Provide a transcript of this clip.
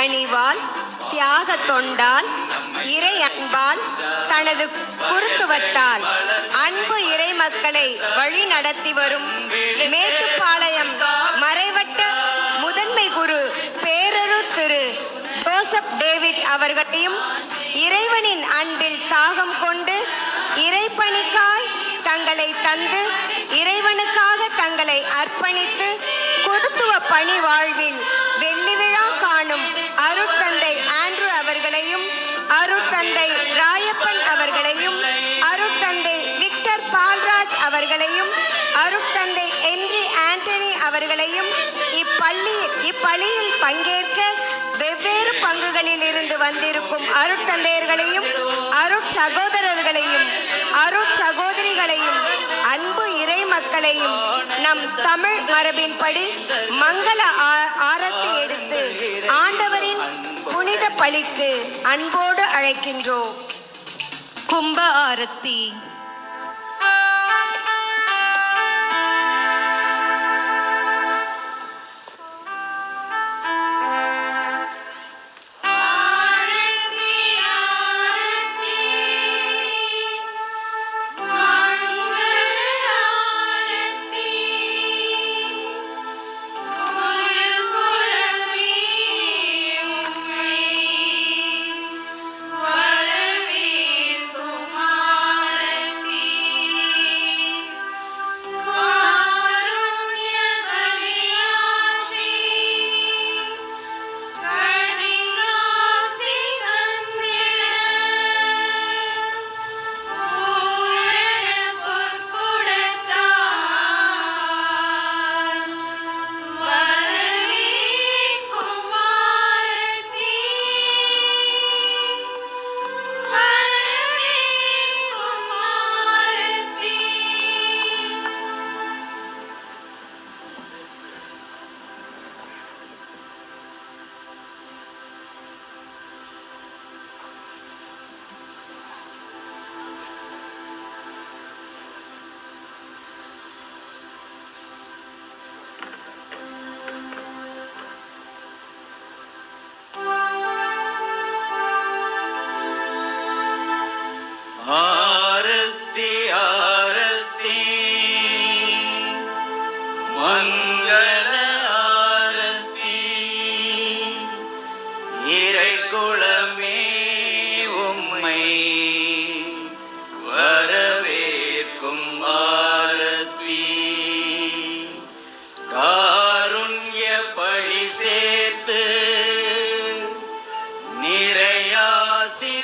பணிவால் தியாக தொண்டால் இறை அன்பால் தனது குருத்துவத்தால் அன்பு இறை மக்களை வழி நடத்தி வரும் மேட்டுப்பாளையம் மறைவட்ட முதன்மை குரு பேரரு திரு ஜோசப் டேவிட் அவர்களையும் இறைவனின் அன்பில் தாகம் கொண்டு இறைப்பணிக்காய் தங்களை தந்து இறைவனுக்காக தங்களை அர்ப்பணித்து குருத்துவ பணி வாழ்வில் வெள்ளி விழா காணும் அருட்தந்தை ஆண்ட்ரூ அவர்களையும் அருட்தந்தை ராயப்பன் அவர்களையும் அருட்தந்தை விக்டர் பால்ராஜ் அவர்களையும் அருட்தந்தை என்றி ஆண்டனி அவர்களையும் இப்பள்ளி இப்பள்ளியில் பங்கேற்க வெவ்வேறு பங்குகளில் இருந்து வந்திருக்கும் அருட்தந்தையர்களையும் அருட்சகோதரர்களையும் அருட்சகோதரிகளையும் அன்பு இறை மக்களையும் நம் தமிழ் மரபின்படி மங்கள ஆ- ஆரத்தி எடுத்து புனித பலிக்கு அன்போடு அழைக்கின்றோம். கும்ப ஆரத்தி. ஆரத்தி மங்கள ஆரத்தி. இறை குலமே உம்மை வரவேற்கும் ஆரத்தி. காருண்ய பழி சேர்த்து நிறையாசி